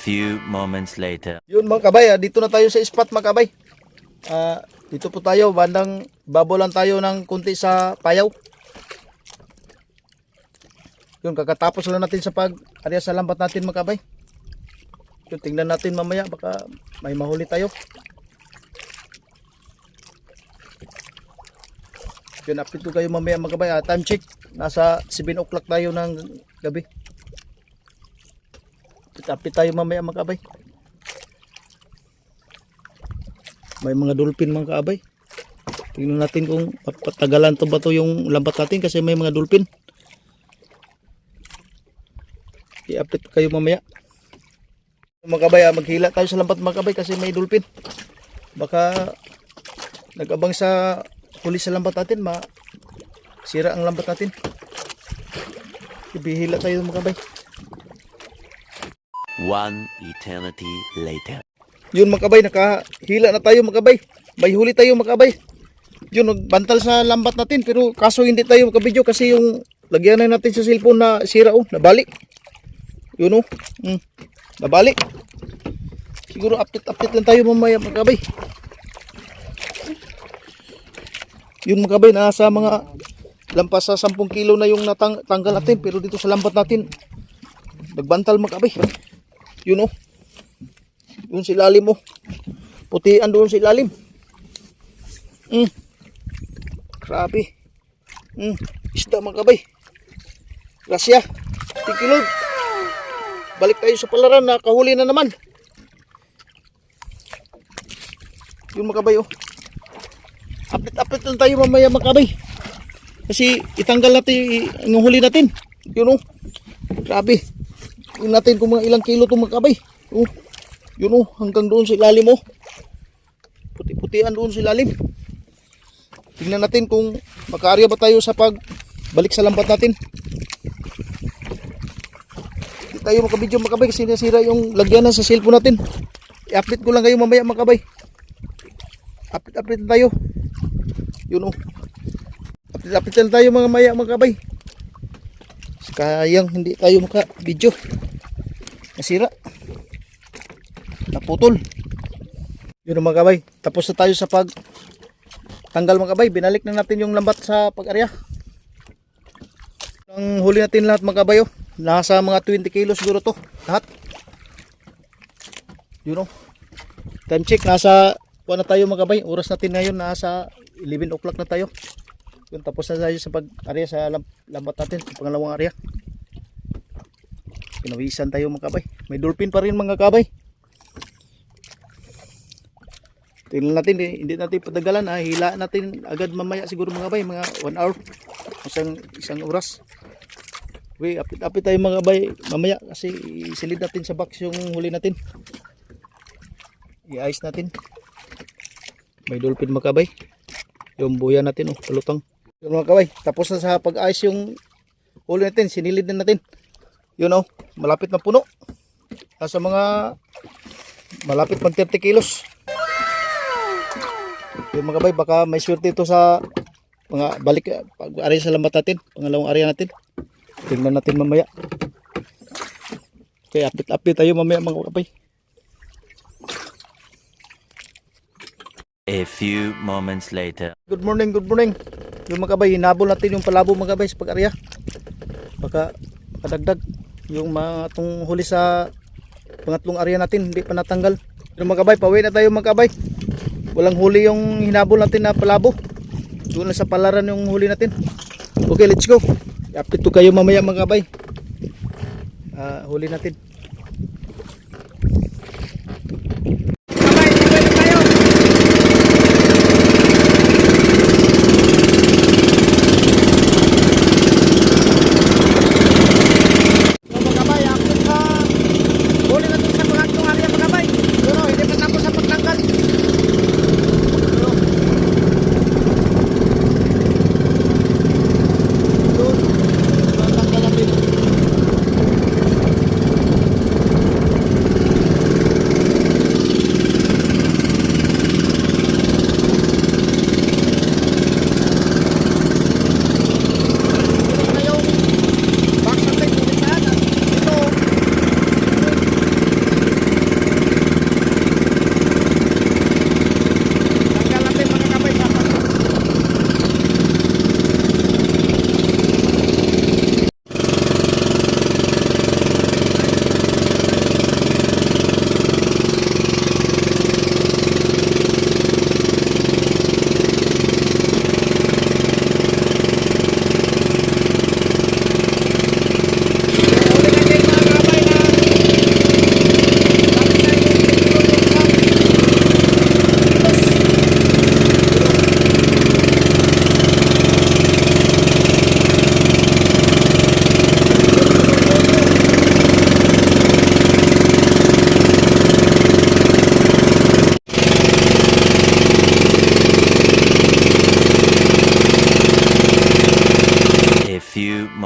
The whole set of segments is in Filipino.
Few moments later. Yun mga kabay, ah, dito na tayo sa spot mga kabay. Ah, dito po tayo, bandang babaw lang tayo ng kunti sa payaw. Yun, kakatapos lang natin sa pag area sa lambat natin mga kabay. Yun, tingnan natin mamaya, baka may mahuli tayo. Yun, update ko kayo mamaya mga kabay. Ah, time check, nasa 7 o'clock tayo ng gabi. Update tayo mamaya mga kabay. May mga dolphin mga kaabay. Tingnan natin kung patagalan to ba to yung lambat natin kasi may mga dolphin. I-update kayo mamaya. Mga kabay ah, maghila tayo sa lambat mga kabay kasi may dolphin. Baka nagabang sa huli sa lambat natin ma sira ang lambat natin. Ibihila tayo mga kabay One eternity later. Yun mga kabay, nakahila na tayo mga kabay. May huli tayo mga kabay. Yun, nagbantal sa lambat natin pero kaso hindi tayo makabidyo kasi yung lagyan na natin sa cellphone na sira oh, nabalik. Yun oh, mm, nabalik. Siguro update-update lang tayo mamaya mga kabay. Yun mga kabay, nasa mga lampas sa 10 kilo na yung natang tanggal natin pero dito sa lambat natin nagbantal mga kabay. Yun oh. Doon si lalim mo. Putian doon si lalim. Mm. Grabe. Mm. Isda mga kabay. Grasya. Tikilod. Balik tayo sa palaran. Nakahuli na naman. Yun mga kabay oh. Update-update lang tayo mamaya mga kabay. Kasi itanggal natin yung huli natin. Yun oh. Grabe. Yun natin kung mga ilang kilo itong mga kabay. Oh. Yun oh, hanggang doon sa ilalim oh. Puti-putian doon sa ilalim. Tingnan natin kung makaarya ba tayo sa pag balik sa lambat natin. Hindi tayo makabidyo makabay kasi nasira yung lagyanan sa cellphone natin. I-update ko lang kayo mamaya makabay. Update-update tayo. Yun oh. Update-update tayo mga maya makabay. Kayang hindi tayo makabidyo. Nasira naputol. Yun mga kabay. Tapos na tayo sa pag tanggal mga kabay. Binalik na natin yung lambat sa pag-area ang huli natin lahat mga kabay oh. nasa mga 20 kilos siguro to lahat. Yun oh. time check nasa kuha na tayo mga kabay. Oras natin ngayon nasa 11 o'clock na tayo. Yun tapos na tayo sa pag-area sa lam- lambat natin sa pangalawang area pinawisan tayo mga kabay. May dolphin pa rin mga kabay Tingnan natin, eh, hindi natin padagalan. Ah. Hila natin agad mamaya siguro mga bay, mga 1 hour. Isang, isang oras. Okay, apit-apit tayo mga bay mamaya kasi isilid natin sa box yung huli natin. I-ice natin. May dolphin mga kabay. Yung buya natin, oh, palutang. Yung mga kabay, tapos na sa pag-ice yung huli natin, sinilid na natin. Yun oh, malapit na puno. Nasa mga malapit pang 30 kilos yung mga bay baka may swerte ito sa mga balik pag area sa lambat natin pangalawang area natin. Tingnan natin mamaya. Okay update update tayo mamaya mga kapay. A few moments later. good morning good morning. Yung mga kabay hinabol natin yung palabo mga kabay sa pag area baka makadagdag yung mga itong huli sa pangatlong area natin hindi pa natanggal. Yung mga kabay pauwi na tayo mga kabay walang huli yung hinabol natin na palabo. Doon na sa palaran yung huli natin. Okay let's go. Update ko kayo mamaya mga kabay Ah, huli natin Magabay, update sa huli natin sa pangatlong area magabay. Pero hindi pa tapos sa pagtanggal. Pero,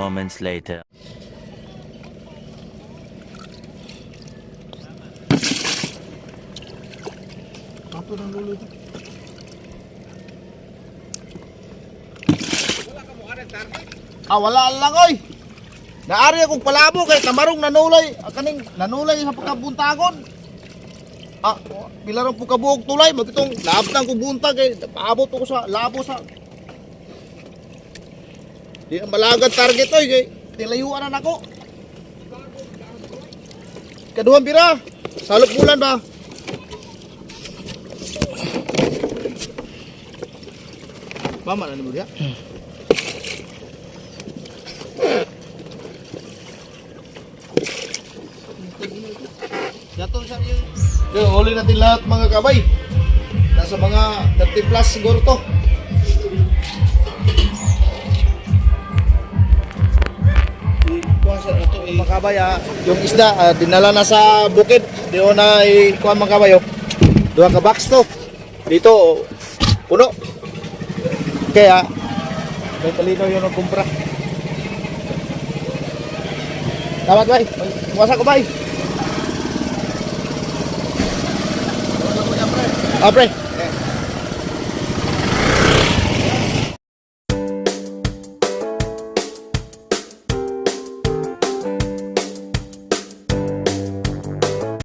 moments later. Kapo ng. Ah, wala lang oy. Naari akong palabo kay kamarong nanulay, ah, kaning nanulay sa pagkabuntagon. Ah, pilarong po kabuok tulay, magitong laabtan ko buntag kay paabot ko sa labo sa Di na target oy kay tilayuan na nako. Kaduhang bira, salok bulan ba? Mama na ni mo diya? Yato sa iyo. Yung natin lahat mga kabay. Nasa mga 30 plus siguro to. Mga kabay ah, yung isda ah, dinala na sa bukid. Ko na ikuha mga kabay oh. Duha ka box to. Dito oh, puno. Kaya may talino yun ang kumpra. Dapat bay. Kuwasa ko bay. Ah, pre.